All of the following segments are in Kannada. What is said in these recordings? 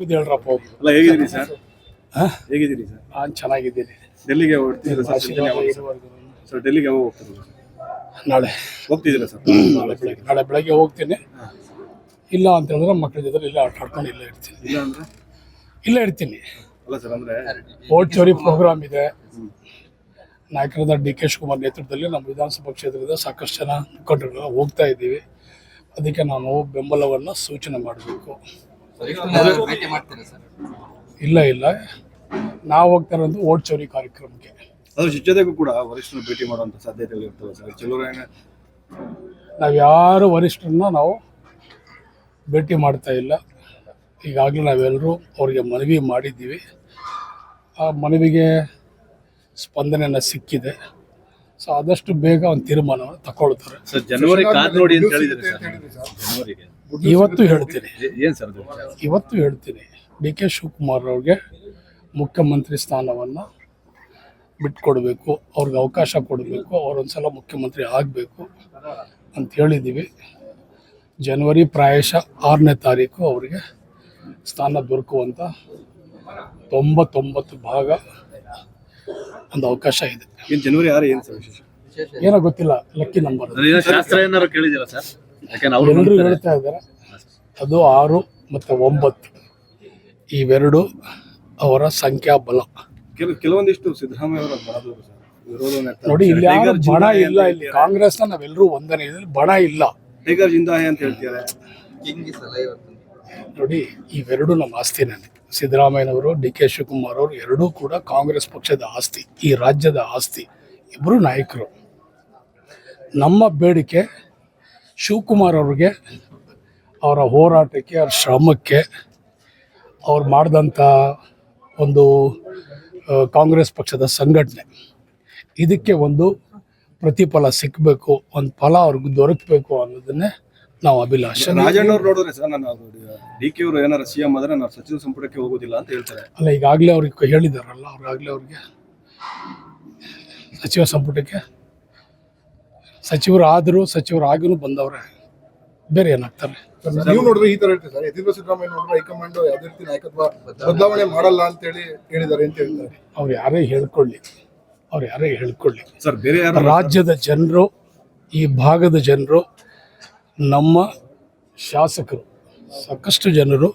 ಹೇಳ್ರಪ್ಪ ಅಲ್ಲ ಹೇಗಿದ್ದೀರಿ ಸರ್? ಹಾ? ಹೇಗಿದ್ದೀರಿ ಸರ್? ನಾನು ಚೆನ್ನಾಗಿದ್ದೀನಿ. ಡೆಲ್ಲಿಗೆ ಹೋಗ್ತೀನಿ ಸರ್? ಯಾವಾಗ ಸರ್? ಸರ್ ಡೆಲ್ಲಿಗೆ ಯಾವಾಗ ಹೋಗ್ತಿದ್ದೀರಾ ನಾಳೆ. ಹೋಗ್ತಿದ್ದೀರಾ ಸರ್? ನಾಳೆ ಬೆಳಗ್ಗೆ ನಾಳೆ ಬೆಳಗ್ಗೆ ಹೋಗ್ತೀನಿ. ಇಲ್ಲ ಅಂತ ಹೇಳಿದ್ರೆ ಮಕ್ಕಳ ಜೊತೆ ಇಲ್ಲ ಆಟ ಆಡ್ಕೊಂಡು ಇಲ್ಲೇ ಇರ್ತೀನಿ. ಇಲ್ಲ ಅಂದ್ರೆ? ಇಲ್ಲೇ ಇರ್ತೀನಿ. ಅಲ್ಲ ಸರ್ ಅಂದ್ರೆ ಓಟ್ ಚೋರಿ ಪ್ರೋಗ್ರಾಮ್ ಇದೆ. ನಾಯಕರಾದ ಡಿ ಕೆ ಶಿವಕುಮಾರ್ ನೇತೃತ್ವದಲ್ಲಿ ನಮ್ಮ ವಿಧಾನಸಭಾ ಕ್ಷೇತ್ರದ ಸಾಕಷ್ಟು ಜನ ಮುಖಂಡರು ಹೋಗ್ತಾ ಇದ್ದೀವಿ. ಅದಕ್ಕೆ ನಾನು ಬೆಂಬಲವನ್ನು ಸೂಚನೆ ಮಾಡಬೇಕು. ಇಲ್ಲ ಇಲ್ಲ. ನಾವು ಹೋಗ್ತಾ ಇರೋದು ಓಟ್ ಚೌರಿ ಕಾರ್ಯಕ್ರಮಕ್ಕೆ. ಅದ್ರ ಜೊತೆಗೂ ಕೂಡ ವರಿಷ್ಠರು ಭೇಟಿ ಮಾಡುವಂಥ ಸಾಧ್ಯತೆಗಳು ಇರ್ತವೆ ಸರ್. ಚಲುವರಾಯನ ನಾವು ಯಾರು ವರಿಷ್ಠರನ್ನ ನಾವು ಭೇಟಿ ಮಾಡ್ತಾ ಇಲ್ಲ. ಈಗಾಗಲೇ ನಾವೆಲ್ಲರೂ ಅವ್ರಿಗೆ ಮನವಿ ಮಾಡಿದ್ದೀವಿ. ಆ ಮನವಿಗೆ ಸ್ಪಂದನೆ ಸಿಕ್ಕಿದೆ. ಸೊ ಆದಷ್ಟು ಬೇಗ ಒಂದು ತೀರ್ಮಾನವನ್ನು ತಗೊಳ್ತಾರೆ. ಸರ್ ಜನವರಿ ಕಾದ್ ನೋಡಿ ಅಂತ ಹೇಳಿದ್ರೆ ಸರ್. ಜನವರಿಗೆ. ಇವತ್ತು ಹೇಳ್ತೀನಿ. ಏನು ಸರ್ ಇವತ್ತು ಹೇಳ್ತೀನಿ. ಡಿ ಕೆ ಶಿವಕುಮಾರ್ ಅವ್ರಿಗೆ ಮುಖ್ಯಮಂತ್ರಿ ಸ್ಥಾನವನ್ನು ಬಿಟ್ಕೊಡ್ಬೇಕು ಅವ್ರಿಗೆ ಅವಕಾಶ ಕೊಡಬೇಕು ಅವರೊಂದ್ಸಲ ಮುಖ್ಯಮಂತ್ರಿ ಆಗಬೇಕು ಅಂತ ಹೇಳಿದ್ದೀವಿ ಜನವರಿ ಪ್ರಾಯಶಃ ಆರನೇ ತಾರೀಕು ಅವರಿಗೆ ಸ್ಥಾನ ದೊರಕುವಂಥ ತೊಂಬತ್ತೊಂಬತ್ತು ಭಾಗ ಒಂದು ಅವಕಾಶ ಇದೆ. ಏನ್ ಜನವರಿ ಆರು ಏನು ಸರ್ ವಿಶೇಷ? ಏನೋ ಗೊತ್ತಿಲ್ಲ ಲಕ್ಕಿ ನಂಬರ್ ಶಾಸ್ತ್ರ ಏನಾರು ಕೇಳಿದಿರಾ ಸರ್? ಯಾಕಂದ್ರೆ ಅವ್ರು ಎಲ್ಲರೂ ಹೇಳ್ತಾ ಇದ್ದಾರೆ ಅದು ಆರು ಮತ್ತು ಒಂಬತ್ತು. ಇವೆರಡು ಅವರ ಸಂಖ್ಯಾಬಲ ಕೆಲ ಕೆಲವೊಂದಿಷ್ಟು ಸಿದ್ದರಾಮಯ್ಯ ಅವರ ಸರ್. ವ್ಯಕ್ತ ನೋಡಿ ಇಲ್ಲಿ ಯಾರು ಟೈಗರ್ ಬಣ ಜಿಂದಾಯೆ ಇಲ್ಲ ಇಲ್ಲಿ ಕಾಂಗ್ರೆಸ್ನ ನಾವೆಲ್ಲರೂ ಒಂದನೇ ಇದ್ರಲ್ಲಿ ಬಣ ಇಲ್ಲ. ಟೈಗರ್ ಜಿಂದಾಯೆ ಅಂತ ಹೇಳ್ತಾರೆ? ಕಿಂಗ್ ಸಲ ಇವತ್ತು ನೋಡಿ ಇವೆರಡು ನಮ್ಮ ಆಸ್ತಿನೇ ಸಿದ್ದರಾಮಯ್ಯನವರು ಡಿ ಕೆ ಶಿವಕುಮಾರ್ ಅವರು ಎರಡೂ ಕೂಡ ಕಾಂಗ್ರೆಸ್ ಪಕ್ಷದ ಆಸ್ತಿ ಈ ರಾಜ್ಯದ ಆಸ್ತಿ. ಇಬ್ಬರು ನಾಯಕರು. ನಮ್ಮ ಬೇಡಿಕೆ ಶಿವಕುಮಾರ್ ಅವ್ರಿಗೆ ಅವರ ಹೋರಾಟಕ್ಕೆ ಅವ್ರ ಶ್ರಮಕ್ಕೆ ಅವ್ರು ಮಾಡಿದಂಥ ಒಂದು ಕಾಂಗ್ರೆಸ್ ಪಕ್ಷದ ಸಂಘಟನೆ. ಇದಕ್ಕೆ ಒಂದು ಪ್ರತಿಫಲ ಸಿಕ್ಕಬೇಕು ಒಂದು ಫಲ ಅವ್ರಿಗೆ ದೊರಕಬೇಕು ಅನ್ನೋದನ್ನೇ ನಾವು ಅಭಿಲಾಷೆ. ರಾಜಣ್ಣ ಅವ್ರು ನೋಡಿದ್ರೆ ಸರ್ ನಾನು ಡಿ ಕೆ ಅವರು ಏನಾರ ಸಿಎಂ ಆದರೆ ನಾವು ಸಚಿವ ಸಂಪುಟಕ್ಕೆ ಹೋಗೋದಿಲ್ಲ ಅಂತ ಹೇಳ್ತಾರೆ. ಅಲ್ಲ ಈಗಾಗಲೇ ಅವ್ರಿಗೆ ಹೇಳಿದಾರಲ್ಲ ಅವ್ರಾಗಲೇ ಅವ್ರಿಗೆ ಸಚಿವ ಸಂಪುಟಕ್ಕೆ ಸಚಿವರು ಆದರೂ ಸಚಿವರು ಆಗಿನೂ ಬಂದವ್ರೆ. ಬೇರೆ ಏನಾಗ್ತಾರೆ? ನೀವು ನೋಡಿದ್ರೆ ಈ ತರ ಹೇಳ್ತೀವಿ ಸರ್. ಯತೀಂದ್ರ ಸಿದ್ದರಾಮಯ್ಯ ನೋಡಿದ್ರೆ ಹೈಕಮಾಂಡ್ ಯಾವುದೇ ರೀತಿ ನಾಯಕತ್ವ ಬದಲಾವಣೆ ಮಾಡಲ್ಲ ಅಂತ ಹೇಳಿ ಹೇಳಿದ್ದಾರೆ ಅಂತ ಹೇಳ್ತಾರೆ. ಅವ್ರು ಯಾರೇ ಹೇಳ್ಕೊಳ್ಳಿ. ಅವ್ರು ಯಾರೇ ಹೇಳ್ಕೊಳ್ಳಿ. ಸರ್ ಬೇರೆ ಯಾರು ರಾಜ್ಯದ ಜನರು ಈ ಭಾಗದ ಜನರು ನಮ್ಮ ಶಾಸಕರು ಸಾಕಷ್ಟು ಜನರು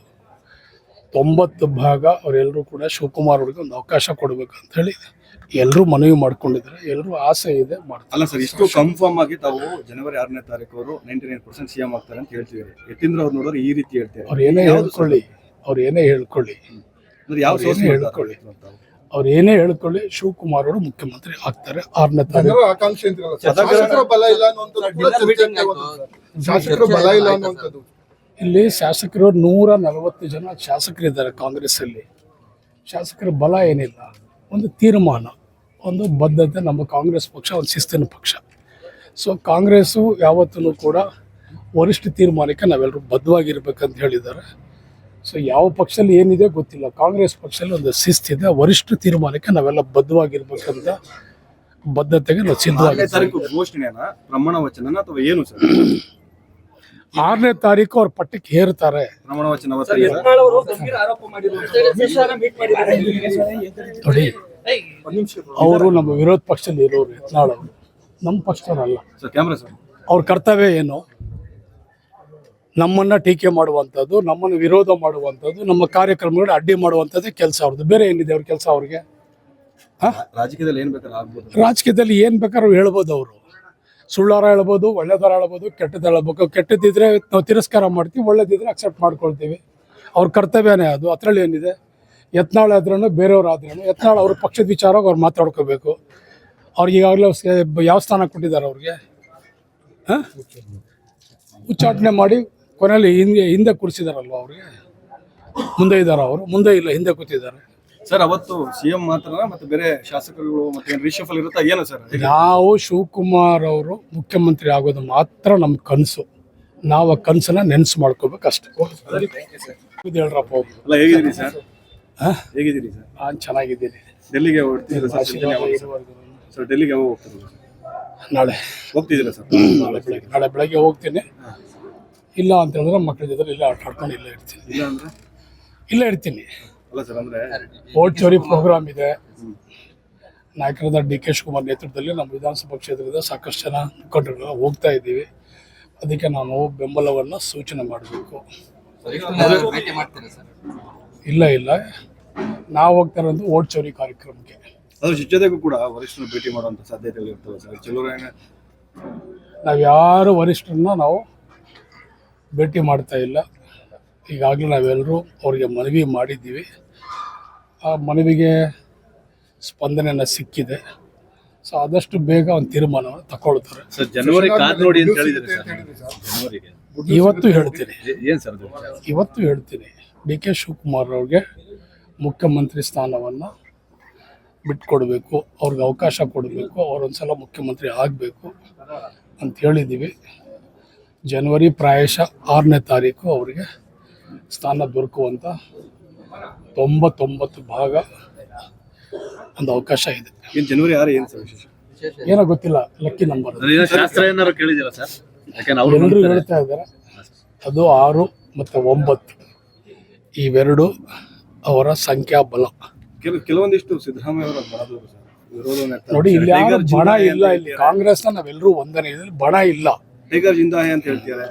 ತೊಂಬತ್ತು ಭಾಗ ಅವರೆಲ್ಲರೂ ಕೂಡ ಶಿವಕುಮಾರ್ ಅವ್ರಿಗೆ ಒಂದು ಅವಕಾಶ ಕೊಡಬೇಕು ಅಂತ ಹೇಳಿ ಎಲ್ಲರೂ ಮನವಿ ಮಾಡ್ಕೊಂಡಿದ್ದಾರೆ ಎಲ್ಲರೂ ಆಸೆ ಇದೆ ಮಾಡ್ತಾರೆ. ಅಲ್ಲ ಸರ್ ಇಷ್ಟು ಕನ್ಫರ್ಮ್ ಆಗಿ ತಾವು ಜನವರಿ ಆರನೇ ತಾರೀಕು ಅವರು ನೈಂಟಿ ನೈನ್ ಪರ್ಸೆಂಟ್ ಸಿಎಂ ಆಗ್ತಾರೆ ಅಂತ ಹೇಳ್ತಿದ್ದಾರೆ. ಯತೀಂದ್ರ ಅವ್ರು ನೋಡಿದ್ರೆ ಈ ರೀತಿ ಹೇಳ್ತಾರೆ ಅವ್ರು ಏನೇ ಹೇಳ್ಕೊಳ್ಳಿ ಅವ್ರು ಏನೇ ಹೇಳ್ಕೊಳ್ಳಿ. ಅಂದ್ರೆ ಯಾವ ಸೋರ್ಸ್ ಹೇಳ್ಕೊಳ್ಳಿ. ಅವ್ರು ಏನೇ ಹೇಳ್ಕೊಳ್ಳಿ ಶಿವಕುಮಾರ್ ಅವರು ಮುಖ್ಯಮಂತ್ರಿ ಆಗ್ತಾರೆ ಆರನೇ ತಾರೀಕು. ಶಾಸಕರ ಬಲ ಇಲ್ಲ ಅನ್ನುವಂಥದ್ದು ಕೂಡ ಚರ್ಚೆ ಆಗ್ತಾ ಸರ್. ಶಾಸಕರ ಬಲ ಇಲ್ಲ ಅನ್ನುವಂಥದ್ದು. ಇಲ್ಲಿ ಶಾಸಕರು ನೂರ ನಲವತ್ತು ಜನ ಶಾಸಕರಿದ್ದಾರೆ ಕಾಂಗ್ರೆಸ್ಸಲ್ಲಿ. ಶಾಸಕರ ಬಲ ಏನಿಲ್ಲ ಒಂದು ತೀರ್ಮಾನ. ಒಂದು ಬದ್ಧತೆ ನಮ್ಮ ಕಾಂಗ್ರೆಸ್ ಪಕ್ಷ ಒಂದು ಶಿಸ್ತಿನ ಪಕ್ಷ ಸೊ ಕಾಂಗ್ರೆಸ್ಸು ಯಾವತ್ತೂ ಕೂಡ ವರಿಷ್ಠ ತೀರ್ಮಾನಕ್ಕೆ ನಾವೆಲ್ಲರೂ ಬದ್ಧವಾಗಿರ್ಬೇಕಂತ ಹೇಳಿದ್ದಾರೆ ಸೊ ಯಾವ ಪಕ್ಷದಲ್ಲಿ ಏನಿದೆ ಗೊತ್ತಿಲ್ಲ ಕಾಂಗ್ರೆಸ್ ಪಕ್ಷದಲ್ಲಿ ಒಂದು ಶಿಸ್ತಿದೆ ವರಿಷ್ಠ ತೀರ್ಮಾನಕ್ಕೆ ನಾವೆಲ್ಲ ಬದ್ಧವಾಗಿರ್ಬೇಕಂತ ಬದ್ಧತೆಗೆ ನಾವು ಅಥವಾ ಏನು ಸರ್ ಆರನೇ ತಾರೀಕು ಅವ್ರ ಪಟ್ಟಕ್ಕೆ ಹೇರ್ತಾರೆ? ನೋಡಿ ಅವರು ನಮ್ಮ ವಿರೋಧ ಪಕ್ಷದಲ್ಲಿ ಇರೋರು ಯತ್ನಾಳ್ ಅವರು. ನಮ್ಮ ಪಕ್ಷದವರಲ್ಲ. ಅವ್ರ ಕರ್ತವ್ಯ ಏನು? ನಮ್ಮನ್ನ ಟೀಕೆ ಮಾಡುವಂಥದ್ದು ನಮ್ಮನ್ನು ವಿರೋಧ ಮಾಡುವಂಥದ್ದು ನಮ್ಮ ಕಾರ್ಯಕ್ರಮಗಳು ಅಡ್ಡಿ ಮಾಡುವಂಥದ್ದೇ ಕೆಲಸ ಅವ್ರದ್ದು. ಬೇರೆ ಏನಿದೆ ಅವ್ರ ಕೆಲಸ ಅವ್ರಿಗೆ? ರಾಜಕೀಯದಲ್ಲಿ ಏನು ಬೇಕಾದ್ರೆ ರಾಜಕೀಯದಲ್ಲಿ ಏನು ಬೇಕಾದ್ರೂ ಹೇಳ್ಬೋದು ಅವರು. ಸುಳ್ಳಾರ ಹೇಳ್ಬೋದು ಒಳ್ಳೇದಾರ ಹೇಳ್ಬೋದು ಕೆಟ್ಟದ್ದು ಹೇಳ್ಬೇಕು. ಕೆಟ್ಟದಿದ್ರೆ ನಾವು ತಿರಸ್ಕಾರ ಮಾಡ್ತೀವಿ ಒಳ್ಳೇದಿದ್ರೆ ಅಕ್ಸೆಪ್ಟ್ ಮಾಡ್ಕೊಳ್ತೀವಿ. ಅವ್ರ ಕರ್ತವ್ಯನೇ ಅದು. ಅದರಲ್ಲಿ ಏನಿದೆ? ಯತ್ನಾಳ್ ಆದ್ರೂ ಬೇರೆಯವ್ರು ಆದ್ರೂ ಯತ್ನಾಳ್ ಅವ್ರ ಪಕ್ಷದ ವಿಚಾರವಾಗಿ ಅವ್ರು ಮಾತಾಡ್ಕೋಬೇಕು. ಅವ್ರಿಗೆ ಈಗಾಗಲೇ ಯಾವ ಸ್ಥಾನ ಕೊಟ್ಟಿದ್ದಾರೆ ಅವ್ರಿಗೆ? ಹಾಂ? ಉಚ್ಚಾಟನೆ ಮಾಡಿ ಕೊನೆಯಲ್ಲಿ ಹಿಂದೆ ಹಿಂದೆ ಕೂರಿಸಿದಾರಲ್ವ ಅವ್ರಿಗೆ? ಮುಂದೆ ಇದ್ದಾರೆ ಅವರು. ಮುಂದೆ ಇಲ್ಲ ಹಿಂದೆ ಕೂತಿದ್ದಾರೆ. ಸರ್ ಅವತ್ತು ಸಿಎಂ ಮಾತ್ರ ಮತ್ತೆ ಬೇರೆ ಶಾಸಕರುಗಳು ಮತ್ತೆ ರಿಷಫಲ್ ಇರುತ್ತಾ ಏನು ಸರ್? ನಾವು ಶಿವಕುಮಾರ್ ಅವರು ಮುಖ್ಯಮಂತ್ರಿ ಆಗೋದು ಮಾತ್ರ ನಮ್ಮ ಕನಸು. ನಾವು ಆ ಕನಸನ್ನ ನೆನ್ಸು ಮಾಡ್ಕೋಬೇಕು ಅಷ್ಟೇ ಹೇಳ್ರಪ್ಪ ಅಲ್ಲ ಹೇಗಿದ್ದೀರಿ ಸರ್? ಹೇಗಿದ್ದೀರಿ ಸರ್? ನಾನು ಚೆನ್ನಾಗಿದ್ದೀನಿ. ಡೆಲ್ಲಿಗೆ ಹೋಗ್ತೀನಿ ಸರ್? ಯಾವಾಗ ಸರ್? ಸರ್ ಡೆಲ್ಲಿಗೆ ಯಾವಾಗ ಹೋಗ್ತಿದ್ದೀರಾ ನಾಳೆ. ಹೋಗ್ತಿದ್ದೀರಾ ಸರ್? ನಾಳೆ ಬೆಳಗ್ಗೆ. ನಾಳೆ ಬೆಳಗ್ಗೆ ಹೋಗ್ತೀನಿ. ಇಲ್ಲ ಅಂತ ಹೇಳಿದ್ರೆ ಮಕ್ಕಳ ಜೊತೆ ಇಲ್ಲ ಆಟ ಆಡ್ಕೊಂಡು ಇಲ್ಲೇ ಇರ್ತೀನಿ. ಇಲ್ಲ ಅಂದ್ರೆ? ಇಲ್ಲೇ ಇರ್ತೀನಿ. ಅಲ್ಲ ಸರ್ ಅಂದ್ರೆ ಓಟ್ ಚೋರಿ ಪ್ರೋಗ್ರಾಮ್ ಇದೆ. ನಾಯಕರಾದ ಡಿ ಕೆ ಶಿವಕುಮಾರ್ ನೇತೃತ್ವದಲ್ಲಿ ನಮ್ಮ ವಿಧಾನಸಭಾ ಕ್ಷೇತ್ರದ ಸಾಕಷ್ಟು ಜನ ಮುಖಂಡರು ಹೋಗ್ತಾ ಇದ್ದೀವಿ. ಅದಕ್ಕೆ ನಾನು ಬೆಂಬಲವನ್ನು ಸೂಚನೆ ಮಾಡಬೇಕು. ಇಲ್ಲ ಇಲ್ಲ. ನಾವು ಹೋಗ್ತಾ ಇರೋದು ಓಟ್ ಚೌರಿ ಕಾರ್ಯಕ್ರಮಕ್ಕೆ. ಅದ್ರ ಜೊತೆಗೂ ಕೂಡ ವರಿಷ್ಠರು ಭೇಟಿ ಮಾಡುವಂಥ ಸಾಧ್ಯತೆಗಳು ಇರ್ತವೆ ಸರ್. ಚಲುವರಾಯನ ನಾವು ಯಾರು ವರಿಷ್ಠರನ್ನ ನಾವು ಭೇಟಿ ಮಾಡ್ತಾ ಇಲ್ಲ. ಈಗಾಗಲೇ ನಾವೆಲ್ಲರೂ ಅವ್ರಿಗೆ ಮನವಿ ಮಾಡಿದ್ದೀವಿ. ಆ ಮನವಿಗೆ ಸ್ಪಂದನೆಯನ್ನು ಸಿಕ್ಕಿದೆ. ಸೊ ಆದಷ್ಟು ಬೇಗ ಒಂದು ತೀರ್ಮಾನ ತಗೊಳ್ತಾರೆ ಸರ್ ಜನವರಿ ಕಾದ್ ನೋಡಿ ಅಂತ ಹೇಳಿದ್ರೆ ಸರ್ ಹೇಳಿದ್ರಿ ಜನವರಿಗೆ. ಇವತ್ತು ಹೇಳ್ತೀನಿ. ಏನ್ ಸರ್ ಇವತ್ತು ಹೇಳ್ತೀನಿ. ಡಿ ಕೆ ಶಿವಕುಮಾರ್ ಅವ್ರಿಗೆ ಮುಖ್ಯಮಂತ್ರಿ ಸ್ಥಾನವನ್ನು ಬಿಟ್ಕೊಡ್ಬೇಕು ಅವ್ರಿಗೆ ಅವಕಾಶ ಕೊಡಬೇಕು ಅವರೊಂದ್ಸಲ ಮುಖ್ಯಮಂತ್ರಿ ಆಗಬೇಕು ಅಂತ ಹೇಳಿದ್ದೀವಿ ಜನವರಿ ಪ್ರಾಯಶಃ ಆರನೇ ತಾರೀಕು ಅವರಿಗೆ ಸ್ಥಾನ ದೊರಕುವಂಥ ತೊಂಬತ್ತೊಂಬತ್ತು ಭಾಗ ಒಂದು ಅವಕಾಶ ಇದೆ. ಏನ್ ಜನವರಿ ಆರು ಏನು ಸರ್ ವಿಶೇಷ? ಏನೋ ಗೊತ್ತಿಲ್ಲ ಲಕ್ಕಿ ನಂಬರ್. ಶಾಸ್ತ್ರ ಏನಾದ್ರು ಕೇಳಿದ್ದೀರಾ ಸರ್? ಯಾಕಂದ್ರೆ ಅವ್ರು ಎಲ್ಲರೂ ಹೇಳ್ತಾ ಇದ್ದಾರೆ ಅದು ಆರು ಮತ್ತು ಒಂಬತ್ತು ಇವೆರಡು ಅವರ ಸಂಖ್ಯಾಬಲ ಕೆಲ ಕೆಲವೊಂದಿಷ್ಟು ಸಿದ್ದರಾಮಯ್ಯ ಅವರ ಬಣದವರು ಸರ್. ವಿರೋಧವನ್ನು ವ್ಯಕ್ತ ನೋಡಿ ಇಲ್ಲಿ ಯಾರು ಟೈಗರ್ ಬಣ ಜಿಂದಾಯೆ ಇಲ್ಲ ಅಂತ ಇಲ್ಲಿ ಹೇಳ್ತಾರೆ. ಕಾಂಗ್ರೆಸ್ನ ನಾವೆಲ್ಲರೂ ಒಂದನೇ ಇದ್ರಲ್ಲಿ ಬಣ ಇಲ್ಲ. ಟೈಗರ್ ಜಿಂದಾಯೆ ಅಂತ ಹೇಳ್ತಾರೆ?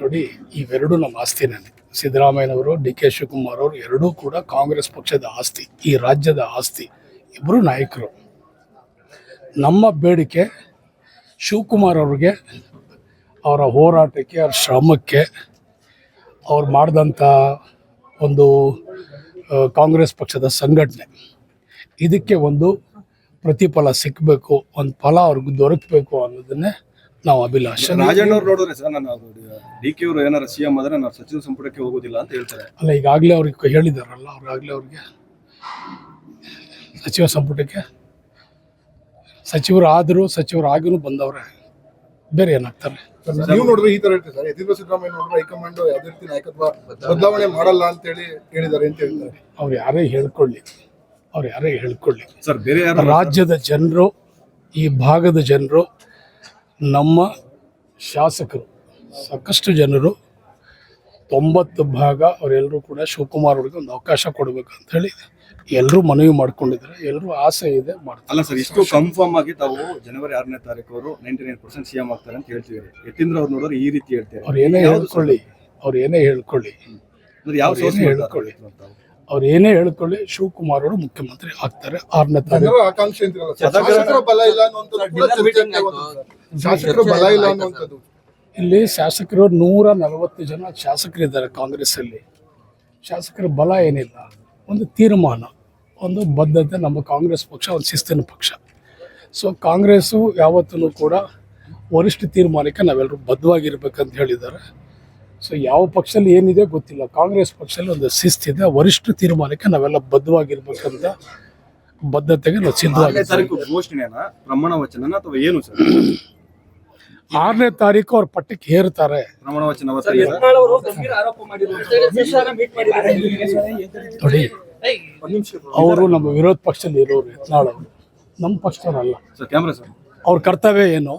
ನೋಡಿ ಇವೆರಡು ನಮ್ಮ ಆಸ್ತಿ ನನಗೆ. ಸಿದ್ದರಾಮಯ್ಯನವರು ಡಿ ಕೆ ಶಿವಕುಮಾರ್ ಅವರು ಎರಡೂ ಕೂಡ ಕಾಂಗ್ರೆಸ್ ಪಕ್ಷದ ಆಸ್ತಿ ಈ ರಾಜ್ಯದ ಆಸ್ತಿ. ಇಬ್ಬರು ನಾಯಕರು. ನಮ್ಮ ಬೇಡಿಕೆ ಶಿವಕುಮಾರ್ ಅವ್ರಿಗೆ ಅವರ ಹೋರಾಟಕ್ಕೆ ಅವ್ರ ಶ್ರಮಕ್ಕೆ ಅವ್ರು ಮಾಡಿದಂಥ ಒಂದು ಕಾಂಗ್ರೆಸ್ ಪಕ್ಷದ ಸಂಘಟನೆ. ಇದಕ್ಕೆ ಒಂದು ಪ್ರತಿಫಲ ಸಿಕ್ಕಬೇಕು ಒಂದು ಫಲ ಅವ್ರಿಗೆ ದೊರಕಬೇಕು ಅನ್ನೋದನ್ನೇ ನಾವು ಅಭಿಲಾಷೆ. ರಾಜಣ್ಣ ಅವ್ರು ನೋಡಿದ್ರೆ ಸರ್ ನಾನು ಡಿ ಕೆ ಅವರು ಏನಾರ ಸಿಎಂ ಆದರೆ ನಾನು ಸಚಿವ ಸಂಪುಟಕ್ಕೆ ಹೋಗೋದಿಲ್ಲ ಅಂತ ಹೇಳ್ತಾರೆ. ಅಲ್ಲ ಈಗಾಗಲೇ ಅವ್ರಿಗೆ ಹೇಳಿದಾರಲ್ಲ ಅವ್ರಾಗಲೇ ಅವ್ರಿಗೆ ಸಚಿವ ಸಂಪುಟಕ್ಕೆ. ಸಚಿವರು ಆದರೂ ಸಚಿವರು ಆಗಿನೂ ಬಂದವ್ರೆ ಬೇರೆ ಏನಾಗ್ತಾರೆ? ನೀವು ನೋಡಿದ್ರೆ ಈ ತರ ಹೇಳ್ತೀವಿ ಸರ್. ಯತೀಂದ್ರ ಸಿದ್ದರಾಮಯ್ಯ ನೋಡಿದ್ರೆ ಹೈಕಮಾಂಡ್ ಯಾವ್ದೇ ರೀತಿ ನಾಯಕತ್ವ ಬದಲಾವಣೆ ಮಾಡಲ್ಲ ಅಂತ ಹೇಳಿ ಹೇಳಿದ್ದಾರೆ ಅಂತ ಹೇಳ್ತಾರೆ. ಅವ್ರು ಯಾರೇ ಹೇಳ್ಕೊಳ್ಳಿ. ಅವ್ರು ಯಾರೇ ಹೇಳ್ಕೊಳ್ಳಿ. ಸರ್ ಬೇರೆ ಯಾರು ರಾಜ್ಯದ ಜನರು ಈ ಭಾಗದ ಜನರು ನಮ್ಮ ಶಾಸಕರು ಸಾಕಷ್ಟು ಜನರು ತೊಂಬತ್ತು ಭಾಗ ಅವರೆಲ್ಲರೂ ಕೂಡ ಶಿವಕುಮಾರ್ ಅವ್ರಿಗೆ ಒಂದು ಅವಕಾಶ ಕೊಡಬೇಕು ಅಂತ ಹೇಳಿ ಎಲ್ಲರೂ ಮನವಿ ಮಾಡ್ಕೊಂಡಿದ್ದಾರೆ. ಎಲ್ಲರೂ ಆಸೆ ಇದೆ ಮಾಡ್ತಾರೆ. ಅಲ್ಲ ಸರ್ ಇಷ್ಟು ಕನ್ಫರ್ಮ್ ಆಗಿ ತಾವು ಜನವರಿ ಆರನೇ ತಾರೀಕು ಅವರು ನೈಂಟಿ ನೈನ್ ಪರ್ಸೆಂಟ್ ಸಿಎಂ ಆಗ್ತಾರೆ ಅಂತ ಹೇಳ್ತಿದ್ದಾರೆ. ಯತೀಂದ್ರ ಅವ್ರು ನೋಡಿದ್ರೆ ಈ ರೀತಿ ಹೇಳ್ತಾರೆ ಅವ್ರು ಏನೇ ಹೇಳ್ಕೊಳ್ಳಿ ಅವ್ರು ಏನೇ ಹೇಳ್ಕೊಳ್ಳಿ. ಅಂದ್ರೆ ಯಾವ ಅವ್ರು ಸೋರ್ಸ್ ಏನೇ ಹೇಳ್ಕೊಳ್ಳಿ. ಅವ್ರು ಏನೇ ಹೇಳ್ಕೊಳ್ಳಿ ಶಿವಕುಮಾರ್ ಅವರು ಮುಖ್ಯಮಂತ್ರಿ ಆಗ್ತಾರೆ ಆರನೇ ತಾರೀಕು. ಆಕಾಂಕ್ಷೆ ಬಲ ಇಲ್ಲ. ಶಾಸಕರ ಬಲ ಇಲ್ಲ ಅನ್ನುವಂಥದ್ದು. ಇಲ್ಲಿ ಶಾಸಕರು ನೂರ ನಲವತ್ತು ಜನ ಶಾಸಕರಿದ್ದಾರೆ ಕಾಂಗ್ರೆಸ್ಸಲ್ಲಿ. ಶಾಸಕರ ಬಲ ಏನಿಲ್ಲ, ಒಂದು ತೀರ್ಮಾನ, ಒಂದು ಬದ್ಧತೆ ನಮ್ಮ ಕಾಂಗ್ರೆಸ್ ಪಕ್ಷ, ಒಂದು ಶಿಸ್ತಿನ ಪಕ್ಷ. ಸೊ ಕಾಂಗ್ರೆಸ್ಸು ಯಾವತ್ತೂ ಕೂಡ ವರಿಷ್ಠ ತೀರ್ಮಾನಕ್ಕೆ ನಾವೆಲ್ಲರೂ ಬದ್ಧವಾಗಿರ್ಬೇಕಂತ ಹೇಳಿದ್ದಾರೆ. ಸೊ ಯಾವ ಪಕ್ಷದಲ್ಲಿ ಏನಿದೆ ಗೊತ್ತಿಲ್ಲ. ಕಾಂಗ್ರೆಸ್ ಪಕ್ಷದಲ್ಲಿ ಒಂದು ಶಿಸ್ತಿದೆ, ವರಿಷ್ಠ ತೀರ್ಮಾನಕ್ಕೆ ನಾವೆಲ್ಲ ಬದ್ಧವಾಗಿರ್ಬೇಕಂತ ಬದ್ಧತೆಗೆ ನಾವು ಸಿದ್ಧ ಪ್ರಮಾಣ ವಚನ ಅಥವಾ ಏನು ಸರ್? ಆರನೇ ತಾರೀಕು ಅವ್ರ ಪಟ್ಟಕ್ಕೆ ಹೇರ್ತಾರೆ. ನೋಡಿ ಅವರು ನಮ್ಮ ವಿರೋಧ ಪಕ್ಷದಲ್ಲಿ ಇರೋರು ಯತ್ನಾಳ್ ಅವರು. ನಮ್ಮ ಪಕ್ಷದವರಲ್ಲ. Sir camera sir. ಅವ್ರ ಕರ್ತವ್ಯ ಏನು?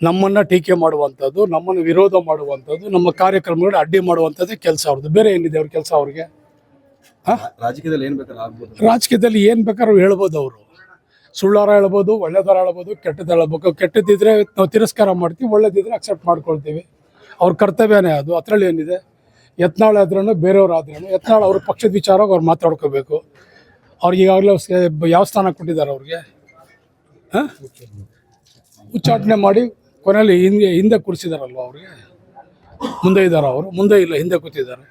ನಮ್ಮನ್ನ ಟೀಕೆ ಮಾಡುವಂಥದ್ದು ನಮ್ಮನ್ನು ವಿರೋಧ ಮಾಡುವಂಥದ್ದು ನಮ್ಮ ಕಾರ್ಯಕ್ರಮಗಳು ಅಡ್ಡಿ ಮಾಡುವಂಥದ್ದೇ ಕೆಲಸ ಅವ್ರದ್ದು. ಬೇರೆ ಏನಿದೆ ಅವ್ರ ಕೆಲಸ ಅವ್ರಿಗೆ? ರಾಜಕೀಯದಲ್ಲಿ ಏನ್ ಬೇಕಾದ್ರೆ ರಾಜಕೀಯದಲ್ಲಿ ಏನು ಬೇಕಾದ್ರೂ ಹೇಳ್ಬೋದು ಅವರು. ಸುಳ್ಳಾರ ಹೇಳ್ಬೋದು ಒಳ್ಳೇದಾರ ಹೇಳ್ಬೋದು ಕೆಟ್ಟದ್ದು ಹೇಳ್ಬೇಕು. ಕೆಟ್ಟದಿದ್ರೆ ನಾವು ತಿರಸ್ಕಾರ ಮಾಡ್ತೀವಿ, ಒಳ್ಳೇದಿದ್ರೆ ಅಕ್ಸೆಪ್ಟ್ ಮಾಡ್ಕೊಳ್ತೀವಿ. ಅವ್ರ ಕರ್ತವ್ಯನೇ ಅದು, ಅದರಲ್ಲಿ ಏನಿದೆ? ಯತ್ನಾಳ್ ಆದ್ರೂ ಬೇರೆಯವ್ರು ಆದ್ರೂ ಯತ್ನಾಳ್ ಅವ್ರ ಪಕ್ಷದ ವಿಚಾರವಾಗಿ ಅವ್ರು ಮಾತಾಡ್ಕೋಬೇಕು. ಅವ್ರಿಗೆ ಈಗಾಗಲೇ ಯಾವ ಸ್ಥಾನ ಕೊಟ್ಟಿದ್ದಾರೆ ಅವ್ರಿಗೆ? ಹಾಂ? ಉಚ್ಚಾಟನೆ ಮಾಡಿ ಕೊನೆಯಲ್ಲಿ ಹಿಂದೆ ಹಿಂದೆ ಕೂರಿಸಿದಾರಲ್ವ ಅವ್ರಿಗೆ? ಮುಂದೆ ಇದ್ದಾರೆ ಅವರು, ಮುಂದೆ ಇಲ್ಲ, ಹಿಂದೆ ಕೂತಿದ್ದಾರೆ.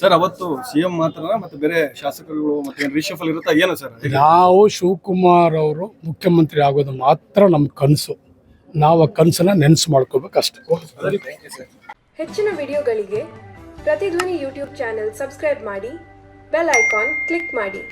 ಸರ್ ಅವತ್ತು ಸಿಎಂ ಮಾತ್ರ ಮತ್ತೆ ಬೇರೆ ಶಾಸಕರುಗಳು ಮತ್ತೆ ರಿಷಫಲ್ ಇರುತ್ತಾ ಏನು ಸರ್? ನಾವು ಶಿವಕುಮಾರ್ ಅವರು ಮುಖ್ಯಮಂತ್ರಿ ಆಗೋದು ಮಾತ್ರ ನಮ್ಮ ಕನಸು. ನಾವು ಆ ಕನಸನ್ನ ಮಾಡ್ಕೋಬೇಕು ಅಷ್ಟೇ. ಹೆಚ್ಚಿನ ವಿಡಿಯೋಗಳಿಗೆ ಪ್ರತಿಧ್ವನಿ ಯೂಟ್ಯೂಬ್ ಚಾನೆಲ್ ಸಬ್ಸ್ಕ್ರೈಬ್ ಮಾಡಿ ಬೆಲ್ ಐಕಾನ್ ಕ್ಲಿಕ್ ಮಾಡಿ.